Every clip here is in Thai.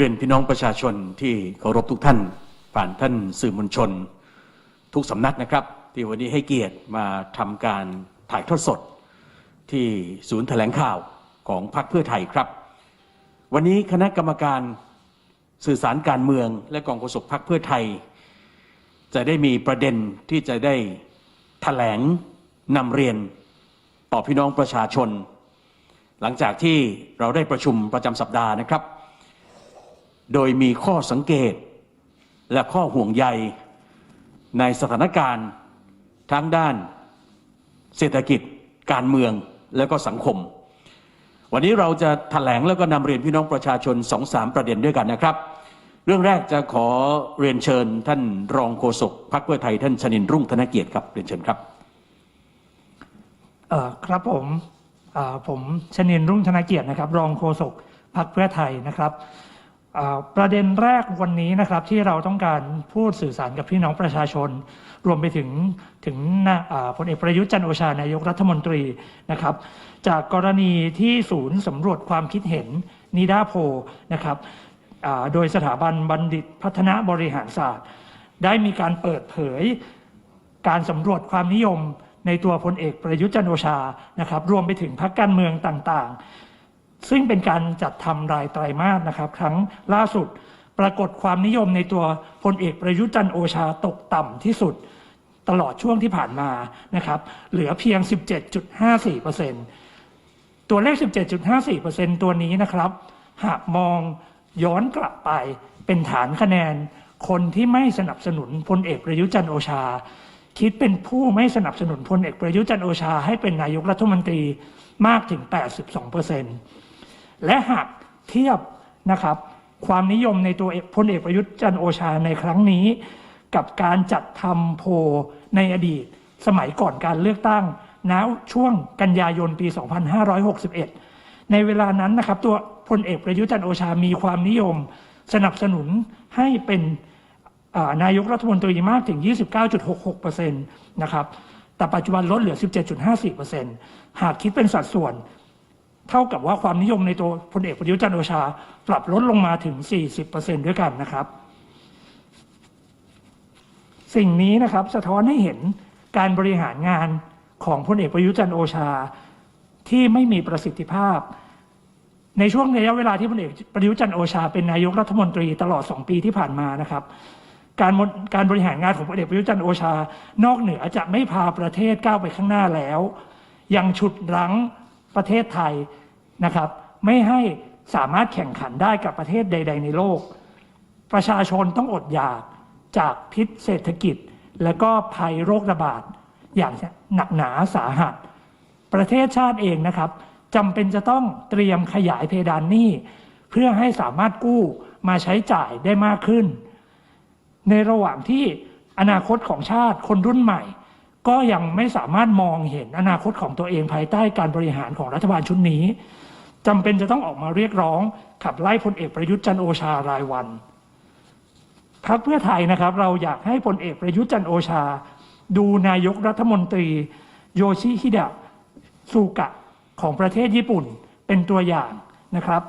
เรียนพี่น้องประชาชนที่เคารพทุกท่าน ผ่านท่านสื่อมวลชน ทุกสำนักนะครับ ที่วันนี้ให้เกียรติมาทำการถ่ายทอดสด ที่ศูนย์แถลงข่าวของพรรคเพื่อไทยครับ วันนี้คณะกรรมการสื่อสารการเมืองและกองโฆษกพรรคเพื่อไทย จะได้มีประเด็นที่จะได้แถลงนำเรียนต่อพี่น้องประชาชน หลังจากที่เราได้ประชุมประจำสัปดาห์นะครับ โดยมีข้อสังเกต และข้อห่วงใย ในสถานการณ์ทั้งด้าน เศรษฐกิจ การเมืองและก็สังคม วันนี้เราจะถแถลงแล้วก็นำเรียนพี่น้องประชาชนสองสามประเด็นด้วยกันนะครับ เรื่องแรกจะขอเรียนเชิญท่านรองโฆษกพรรคเพื่อไทยท่านชนินรุ่งธนเกียรติครับเรียนเชิญครับครับผมผมชนินรุ่งธนเกียรตินะครับ รองโฆษกพรรคเพื่อไทยนะครับ ประเด็นแรกวันนี้นะครับที่เราต้องการพูดสื่อสารกับพี่น้องประชาชน รวมไปถึงถึงน้าพลเอกประยุทธ์จันโอชานายกรัฐมนตรีนะครับ จากกรณีที่ศูนย์สำรวจความคิดเห็นนิดาโพนะครับโดยสถาบันบัณฑิตพัฒนาบริหารศาสตร์ ได้มีการเปิดเผยการสำรวจความนิยมในตัวพลเอกประยุทธ์จันโอชานะครับ รวมไปถึงพรรคการเมืองต่างๆ ซึ่งเป็นการจัดทำรายไตรมาสนะครับ ครั้งล่าสุดปรากฏความนิยมในตัวพลเอกประยุจันทร์โอชาตกต่ำที่สุดตลอดช่วงที่ผ่านมานะครับ เหลือเพียง 17.54%ตัวเลข 17.54%ตัวนี้นะครับ หากมองย้อนกลับไปเป็นฐานคะแนน คนที่ไม่สนับสนุนพลเอกประยุจันทร์โอชา คิดเป็นผู้ไม่สนับสนุนพลเอกประยุจันทร์โอชา ให้เป็นนายกรัฐมนตรีมากถึง 82% และหากเทียบนะครับ ความนิยมในตัวพลเอกประยุทธ์จันโอชาในครั้งนี้ กับการจัดทำโพในอดีต สมัยก่อนการเลือกตั้งณช่วงกันยายนปี 2561 ในเวลานั้นนะครับตัวพลเอกประยุทธ์จันโอชามีความนิยมสนับสนุนให้เป็นนายกรัฐมนตรีมากถึง 29.66%นะครับ แต่ปัจจุบันลดเหลือ 17.54%หากคิดเป็นสัดส่วน เท่ากับว่าความนิยมในตัวพลเอกประยุทธ์จันโอชา ปรับลดลงมาถึง 40%ด้วยกันนะครับ สิ่งนี้นะครับสะท้อนให้เห็นการบริหารงานของพลเอกประยุทธ์จันโอชา ที่ไม่มีประสิทธิภาพ ในช่วงระยะเวลาที่พลเอกประยุทธ์จันโอชา เป็นนายกรัฐมนตรีตลอด 2 ปีที่ผ่านมานะครับ การการบริหารงานของพลเอกประยุทธ์จันโอชา นอกเหนือจะไม่พาประเทศก้าวไปข้างหน้าแล้ว ยังฉุดรั้ง ประเทศไทยนะครับ ไม่ให้สามารถแข่งขันได้กับประเทศใด ๆ ในโลก ประชาชนต้องอดอยากจากพิษเศรษฐกิจ และก็ภัยโรคระบาด อย่างหนักหนาสาหัส ประเทศชาติเองนะครับจำเป็นจะต้องเตรียมขยายเพดานหนี้เพื่อให้สามารถกู้มาใช้จ่ายได้มากขึ้น ในระหว่างที่อนาคตของชาติคนรุ่นใหม่ ก็ยังไม่สามารถมองเห็นอนาคตของตัวเองภายใต้การบริหารของรัฐบาลชุดนี้จำเป็นจะต้องออกมาเรียกร้อง ขับไล่พลเอกประยุทธ์จันโอชารายวันพรรคเพื่อไทยนะครับ เราอยากให้พลเอกประยุทธ์จันโอชา ดูนายกรัฐมนตรี โยชิฮิดะซูกะของประเทศญี่ปุ่นเป็นตัวอย่างนะครับ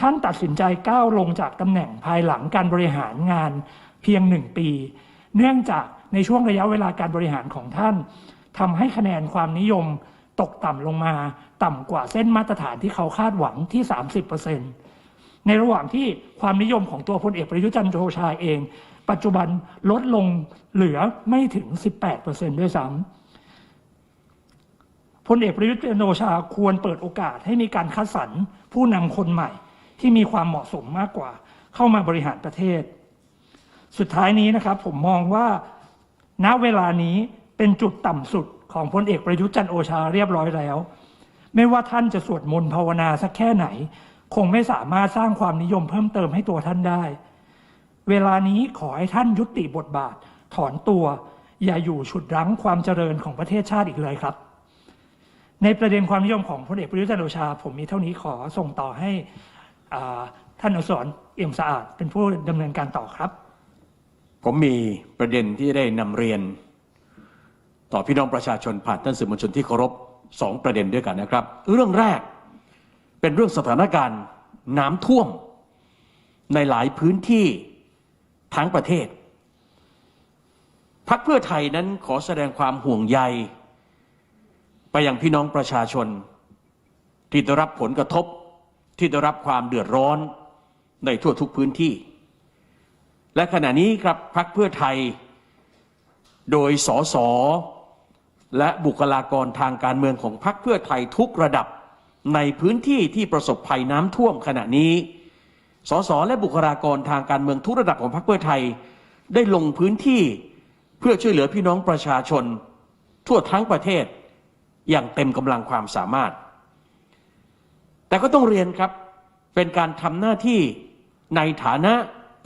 ท่านตัดสินใจก้าวลงจากตำแหน่งภายหลังการบริหารงานเพียงหนึ่งปี เนื่องจาก ในช่วงระยะเวลาการบริหารของท่านทำให้คะแนนความนิยมตกต่ำลงมา ต่ำกว่าเส้นมาตรฐานที่เขาคาดหวังที่ 30%ในระหว่างที่ความนิยมของตัวพลเอกประยุจันทร์โอชาเอง ปัจจุบันลดลงเหลือไม่ถึง 18%ด้วยซ้ำพลเอกประยุทธ์จันทร์โอชาควรเปิดโอกาสให้มีการคัดสรรผู้นำคนใหม่ ที่มีความเหมาะสมมากกว่า เข้ามาบริหารประเทศ สุดท้ายนี้นะครับผมมองว่า ณเวลานี้เป็นจุดต่ำสุดของพลเอกประยุทธ์จันโอชาเรียบร้อยแล้ว ไม่ว่าท่านจะสวดมนต์ภาวนาสักแค่ไหน คงไม่สามารถสร้างความนิยมเพิ่มเติมให้ตัวท่านได้ เวลานี้ขอให้ท่านยุติบทบาท ถอนตัว อย่าอยู่ฉุดรั้งความเจริญของประเทศชาติอีกเลยครับ ในประเด็นความนิยมของพลเอกประยุทธ์จันโอชา ผมมีเท่านี้ขอส่งต่อให้ท่านอสรเอี่ยมสะอาดเป็นผู้ดำเนินการต่อครับ ผมมีประเด็นที่ได้นำเรียน ต่อพี่น้องประชาชนผ่านท่านสื่อมวลชนที่เคารพสองประเด็นด้วยกันนะครับ เรื่องแรกเป็นเรื่องสถานการณ์น้ำท่วม ในหลายพื้นที่ทั้งประเทศพักเพื่อไทยนั้นขอแสดงความห่วงใย ไปยังพี่น้องประชาชน ที่ได้รับผลกระทบที่ได้รับความเดือดร้อนในทั่วทุกพื้นที่ และขณะนี้ครับพักเพื่อไทย โดยสสและบุคลากรทางการเมืองของพรรคเพื่อไทยทุกระดับในพื้นที่ที่ประสบภัยน้ำท่วมขณะนี้ สสและบุคลากรทางการเมืองทุกระดับของพรรคเพื่อไทย ได้ลงพื้นที่เพื่อช่วยเหลือพี่น้องประชาชน ทั่วทั้งประเทศอย่างเต็มกำลังความสามารถ แต่ก็ต้องเรียนครับเป็นการทำหน้าที่ในฐานะ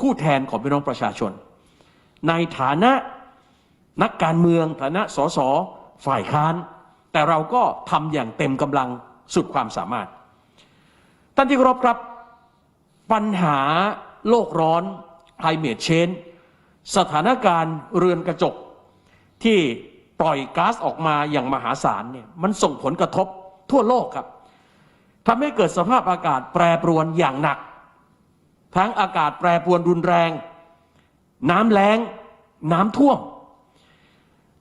ผู้แทนของพี่น้องประชาชน ในฐานะนักการเมืองฐานะสสฝ่ายค้าน แต่เราก็ทำอย่างเต็มกำลังสุดความสามารถท่านที่เคารพครับปัญหาโลกร้อน climate change สถานการณ์เรือนกระจก ที่ปล่อยก๊าซออกมาอย่างมหาศาลเนี่ยมันส่งผลกระทบทั่วโลกครับทำให้เกิดสภาพอากาศแปรปรวนอย่างหนัก ทั้งอากาศแปรปรวนรุนแรง น้ำแล้ง น้ำท่วม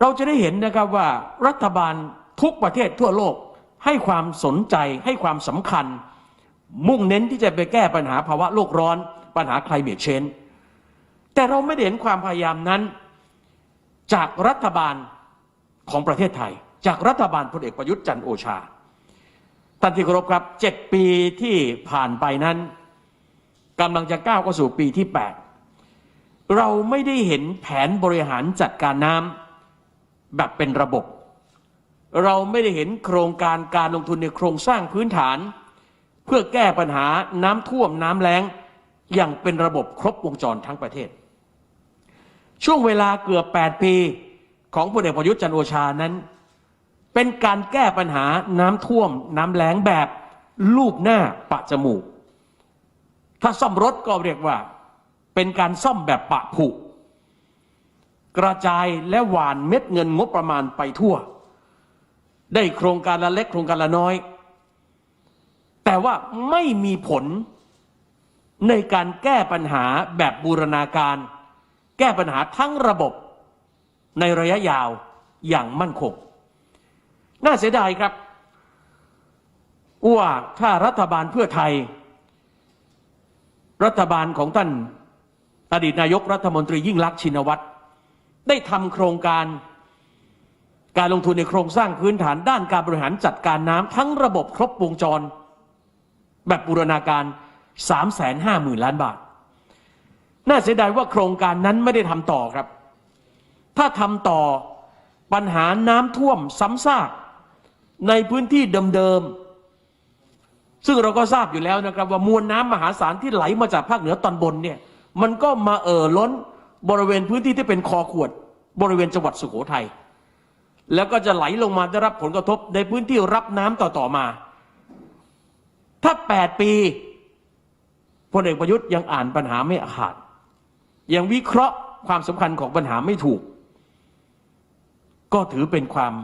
เราจะได้เห็นนะครับว่ารัฐบาลทุกประเทศทั่วโลกให้ความสนใจให้ความสำคัญ มุ่งเน้นที่จะไปแก้ปัญหาภาวะโลกร้อน ปัญหา climate change แต่เราไม่ได้เห็นความพยายามนั้น จากรัฐบาลของประเทศไทย จากรัฐบาลพลเอกประยุทธ์จันโอชาท่านที่เคารพครับเจ็ดปีที่ผ่านไปนั้น กำลังจะก้าวเข้าสู่ปีที่แปดเราไม่ได้เห็นแผนบริหารจัดการน้ำแบบเป็นระบบ เราไม่ได้เห็นโครงการการลงทุนในโครงสร้างพื้นฐาน เพื่อแก้ปัญหาน้ำท่วมน้ำแล้งอย่างเป็นระบบครบวงจรทั้งประเทศ ช่วงเวลาเกือบ 8 ปีของพลเอกประยุทธ์จันโอชานั้น เป็นการแก้ปัญหาน้ำท่วมน้ำแล้งแบบลูบหน้าปะจมูก ถ้าซ่อมรถก็เรียกว่า เป็นการซ่อมแบบปะผุ กระจายและหวานเม็ดเงินงบประมาณไปทั่ว ได้โครงการละเล็กโครงการละน้อย แต่ว่าไม่มีผลในการแก้ปัญหาแบบบูรณาการ แก้ปัญหาทั้งระบบในระยะยาวอย่างมั่นคง น่าเสียดายครับว่าถ้ารัฐบาลเพื่อไทย รัฐบาลของท่านอดีตนายกรัฐมนตรียิ่งลักษณ์ชินวัตรได้ทำโครงการการลงทุนในโครงสร้างพื้นฐานด้านการบริหารจัดการน้ำทั้งระบบครบวงจร แบบบูรณาการ 3 5 0 0 0 0 ล้านบาท น่าเสียดายว่าโครงการนั้นไม่ได้ทำต่อครับ ถ้าทำต่อปัญหาน้ำท่วมซ้ำซากในพื้นที่เดิมๆ ซึ่งเราก็ทราบอยู่แล้วนะครับว่ามวลน้ำมหาศาลที่ไหลมาจากภาคเหนือตอนบนเนี่ยมันก็มาเอ่อล้นบริเวณพื้นที่ที่เป็นคอขวด บริเวณจังหวัดสุโขทัยแล้วก็จะไหลลงมาได้รับผลกระทบในพื้นที่รับน้ำต่อๆมา ถ้าแปดปีพลเอกประยุทธ์ยังอ่านปัญหาไม่ขาด ยังวิเคราะห์ความสำคัญของปัญหาไม่ถูก ก็ถือเป็นความ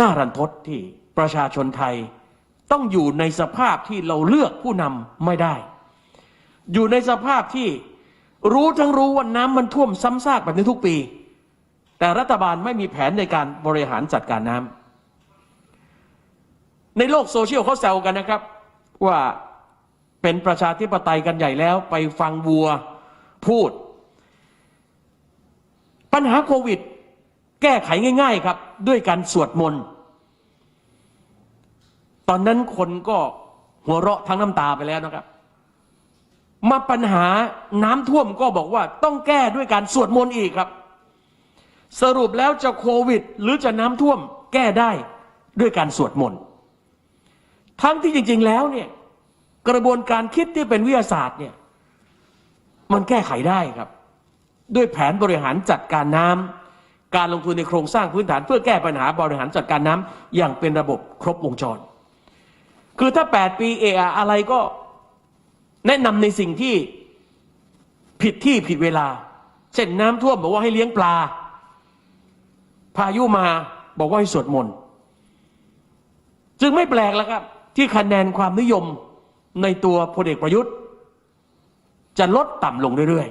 น่ารันทดที่ประชาชนไทย ต้องอยู่ในสภาพที่เราเลือกผู้นำไม่ได้ อยู่ในสภาพที่รู้ทั้งรู้ว่าน้ำมันท่วมซ้ำซากแบบนี้ทุกปี แต่รัฐบาลไม่มีแผนในการบริหารจัดการน้ำในโลกโซเชียลเขาแซวกันนะครับ ว่าเป็นประชาธิปไตยกันใหญ่แล้วไปฟังวัวพูด ปัญหาโควิด แก้ไขง่าย ๆ ครับ ด้วยการสวดมนต์ อนนั้นคนก็หัวเราะทั้งน้ำตาไปแล้วนะครับ มาปัญหาน้ำท่วมก็บอกว่าต้องแก้ด้วยการสวดมนต์อีกครับ สรุปแล้วจะโควิด หรือจะน้ำท่วมแก้ได้ด้วยการสวดมนต์ทั้งที่จริง ๆ แล้วเนี่ยกระบวนการคิดที่เป็นวิทยาศาสตร์เนี่ยมันแก้ไขได้ครับ ด้วยแผนบริหารจัดการน้ำการลงทุนในโครงสร้างพื้นฐาน เพื่อแก้ปัญหาบริหารจัดการน้ำอย่างเป็นระบบครบวงจร คือถ้า8ปีเอออะไรก็แนะนำในสิ่งที่ผิดที่ผิดเวลา เช่นน้ำท่วมบอกว่าให้เลี้ยงปลา พายุมาบอกว่าให้สวดมนต์จึงไม่แปลกแล้วครับ ที่คะแนนความนิยมในตัวพลเอกประยุทธ์ จะลดต่ำลงเรื่อย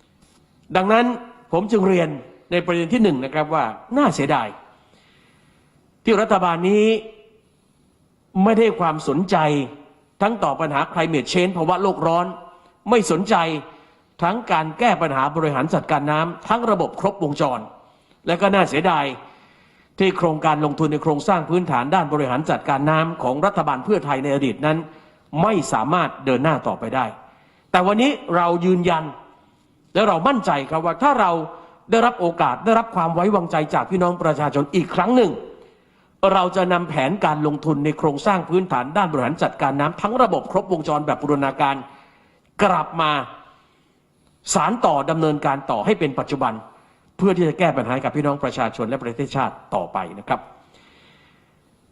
ๆ ดังนั้นผมจึงเรียนในประเด็นที่หนึ่งนะครับว่าน่าเสียดาย ที่รัฐบาลนี้ ไม่ได้ความสนใจ ทั้งต่อปัญหา climate change ภาวะโลกร้อน ไม่สนใจทั้งการแก้ปัญหาบริหารจัดการน้ำทั้งระบบครบวงจร และก็น่าเสียดายที่โครงการลงทุนในโครงสร้างพื้นฐานด้านบริหารจัดการน้ำของรัฐบาลเพื่อไทยในอดีตนั้น ไม่สามารถเดินหน้าต่อไปได้ แต่วันนี้เรายืนยัน และเรามั่นใจครับว่าถ้าเราได้รับโอกาสได้รับความไว้วางใจจากพี่น้องประชาชนอีกครั้งหนึ่ง เราจะนำแผนการลงทุนในโครงสร้างพื้นฐานด้านบริหารจัดการน้ำทั้งระบบครบวงจรแบบบูรณาการ กลับมาสารต่อดำเนินการต่อให้เป็นปัจจุบัน เพื่อที่จะแก้ปัญหาให้กับพี่น้องประชาชนและประเทศชาติต่อไปนะครับ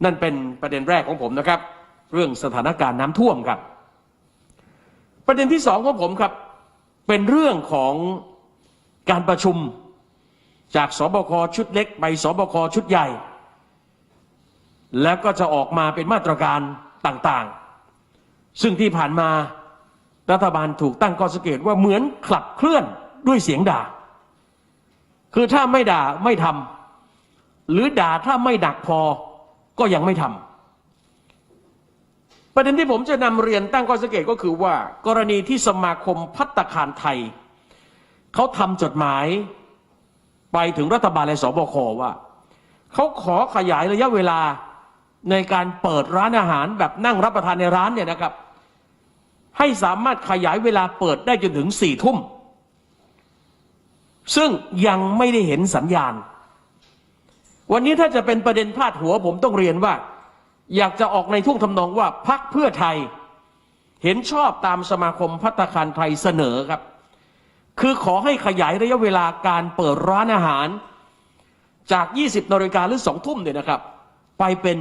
นั่นเป็นประเด็นแรกของผมนะครับ เรื่องสถานการณ์น้ำท่วมครับ ประเด็นที่สองของผมครับ เป็นเรื่องของการประชุมจากสบคชุดเล็กไปสบคชุดใหญ่ แล้วก็จะออกมาเป็นมาตรการต่างๆ ซึ่งที่ผ่านมารัฐบาลถูกตั้งข้อสังเกตว่าเหมือนขับเคลื่อนด้วยเสียงด่า คือถ้าไม่ด่าไม่ทำหรือด่าถ้าไม่ดักพอก็ยังไม่ทำประเด็นที่ผมจะนำเรียนตั้งข้อสังเกตก็คือว่า กรณีที่สมาคมพัตตาคารไทย เขาทำจดหมายไปถึงรัฐบาลและสบคว่า เขาขอขยายระยะเวลา ในการเปิดร้านอาหารแบบนั่งรับประทานในร้านเนี่ยนะครับ ให้สามารถขยายเวลาเปิดได้จนถึงสี่ทุ่ม ซึ่งยังไม่ได้เห็นสัญญาณ วันนี้ถ้าจะเป็นประเด็นพาดหัวผมต้องเรียนว่า อยากจะออกในทุ่งทำนองว่าพักเพื่อไทย เห็นชอบตามสมาคมพัตตาคารไทยเสนอครับ คือขอให้ขยายระยะเวลาการเปิดร้านอาหารจาก 20นาฬิกาหรือ2ทุ่มเนี่ยนะครับ ไปเป็น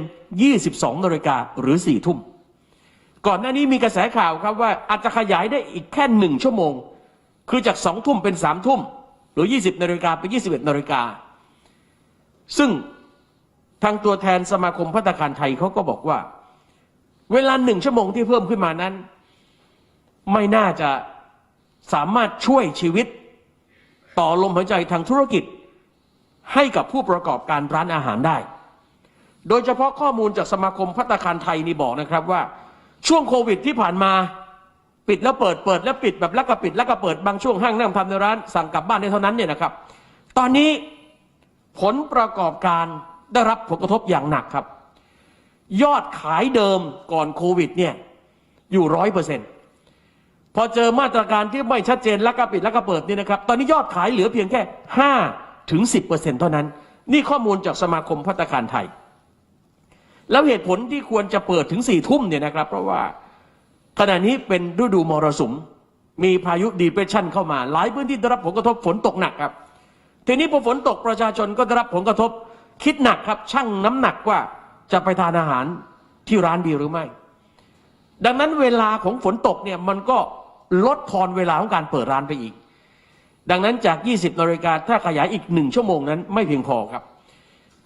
22นาฬิกาหรือ4ทุ่ม ก่อนหน้านี้มีกระแสข่าวครับว่าอาจจะขยายได้อีกแค่หนึ่งชั่วโมง คือจากสองทุ่มเป็นสามทุ่ม หรือ 20นาฬิกาเป็น 21นาฬิกา ซึ่งทางตัวแทนสมาคมพัตตาคารไทยเขาก็บอกว่า เวลาหนึ่งชั่วโมงที่เพิ่มขึ้นมานั้น ไม่น่าจะสามารถช่วยชีวิต ต่อลมหายใจทางธุรกิจ ให้กับผู้ประกอบการร้านอาหารได้ โดยเฉพาะข้อมูลจากสมาคมพัตตาคารไทยนี่บอกนะครับว่า ช่วงโควิดที่ผ่านมาปิดแล้วเปิดเปิดแล้วปิดแบบแล้วก็ปิดแล้วก็เปิดบางช่วงห้างนั่งทำในร้านสั่งกลับบ้านได้เท่านั้นเนี่ยนะครับ ตอนนี้ผลประกอบการได้รับผลกระทบอย่างหนักครับ ยอดขายเดิมก่อนโควิดเนี่ยอยู่ร้อยเปอร์เซ็นต์พอเจอมาตรการที่ไม่ชัดเจนแล้วก็ปิดแล้วก็เปิดนี่นะครับ ตอนนี้ยอดขายเหลือเพียงแค่ห้าถึงสิบเปอร์เซ็นต์เท่านั้น นี่ข้อมูลจากสมาคมพัตตาคารไทย แล้วเหตุผลที่ควรจะเปิดถึงสี่ทุ่มเนี่ยนะครับ เพราะว่าขณะนี้เป็นฤดูมรสุม มีพายุดีเพรสชันเข้ามา หลายพื้นที่ได้รับผลกระทบฝนตกหนักครับ ทีนี้พอฝนตกประชาชนก็ได้รับผลกระทบ คิดหนักครับชั่งน้ำหนักว่าจะไปทานอาหารที่ร้านดีหรือไม่ ดังนั้นเวลาของฝนตกเนี่ยมันก็ลดทอนเวลาของการเปิดร้านไปอีก ดังนั้นจาก 20นาฬิกาถ้าขยายอีกหนึ่งชั่วโมงนั้นไม่เพียงพอครับ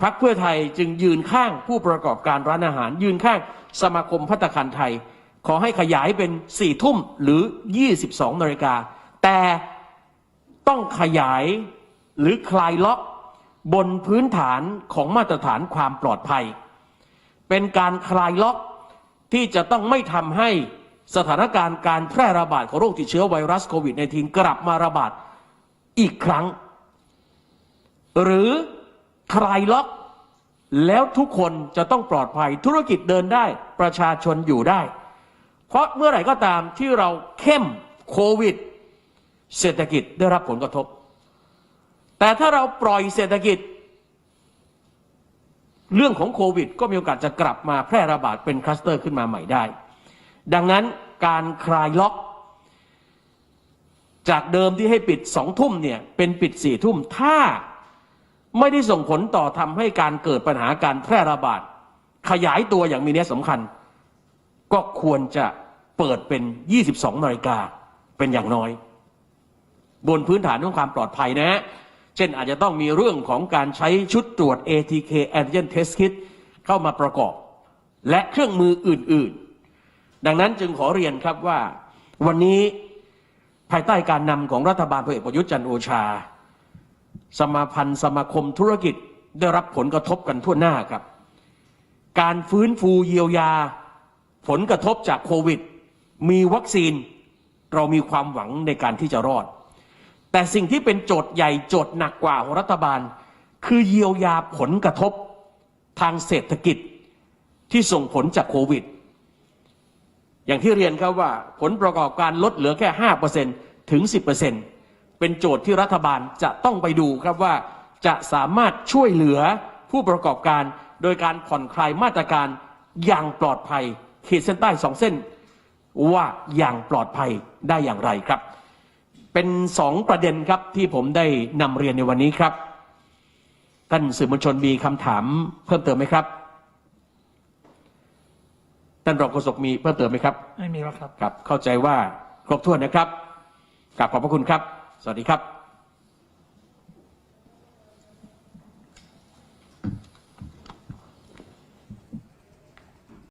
พักเพื่อไทยจึงยืนข้างผู้ประกอบการร้านอาหาร ยืนข้างสมาคมพัตคารไทย ขอให้ขยายเป็นสี่ทุ่มหรือ 22นาฬิกาแต่ต้องขยายหรือคลายล็อกบนพื้นฐานของมาตรฐานความปลอดภัย เป็นการคลายล็อกที่จะต้องไม่ทำให้สถานการณ์การแพร่ระบาดของโรคติดเชื้อไวรัสโควิด -19 กลับมาระบาดอีกครั้ง หรือ คลายล็อก แล้วทุกคนจะต้องปลอดภัย ธุรกิจเดินได้ประชาชนอยู่ได้ เพราะเมื่อไหร่ก็ตามที่เราเข้มโควิด เศรษฐกิจได้รับผลกระทบ แต่ถ้าเราปล่อยเศรษฐกิจ เรื่องของโควิด ก็มีโอกาสจะกลับมาแพร่ระบาดเป็นคลัสเตอร์ขึ้นมาใหม่ได้ ดังนั้นการคลายล็อกจากเดิมที่ให้ปิดสองทุ่มเนี่ยเป็นปิดสี่ทุ่มถ้า ไม่ได้ส่งผลต่อทำให้การเกิดปัญหาการแพร่ระบาด ขยายตัวอย่างมีนัยสำคัญ ก็ควรจะเปิดเป็น 22นาฬิกาเป็นอย่างน้อย บนพื้นฐานของความปลอดภัยนะฮะเช่นอาจจะต้องมีเรื่องของการใช้ชุดตรวจ ATK Antigen Test Kit เข้ามาประกอบ และเครื่องมืออื่น ๆ ดังนั้นจึงขอเรียนครับว่า วันนี้ภายใต้การนำของรัฐบาลพลเอกประยุทธ์จันทร์โอชา สมาพันธ์สมาคมธุรกิจได้รับผลกระทบกันทั่วหน้าครับ การฟื้นฟูเยียวยา ผลกระทบจากโควิด มีวัคซีน เรามีความหวังในการที่จะรอด แต่สิ่งที่เป็นโจทย์ใหญ่โจทย์หนักกว่าของรัฐบาล คือเยียวยาผลกระทบทางเศรษฐกิจที่ส่งผลจากโควิด อย่างที่เรียนครับว่าผลประกอบการลดเหลือแค่ 5%ถึง 10% เป็นโจทย์ที่รัฐบาลจะต้องไปดูครับว่าจะสามารถช่วยเหลือผู้ประกอบการ โดยการผ่อนคลายมาตรการอย่างปลอดภัยขีดเส้นใต้สองเส้น ว่าอย่างปลอดภัยได้อย่างไรครับ เป็นสองประเด็นครับที่ผมได้นำเรียนในวันนี้ครับท่านสื่อมวลชนมีคำถามเพิ่มเติมไหมครับท่านรองโฆษกมีเพิ่มเติมไหมครับ ไม่มีแล้วครับครับ เข้าใจว่าครบถ้วนนะครับกราบขอบพระคุณครับ สวัสดีครับ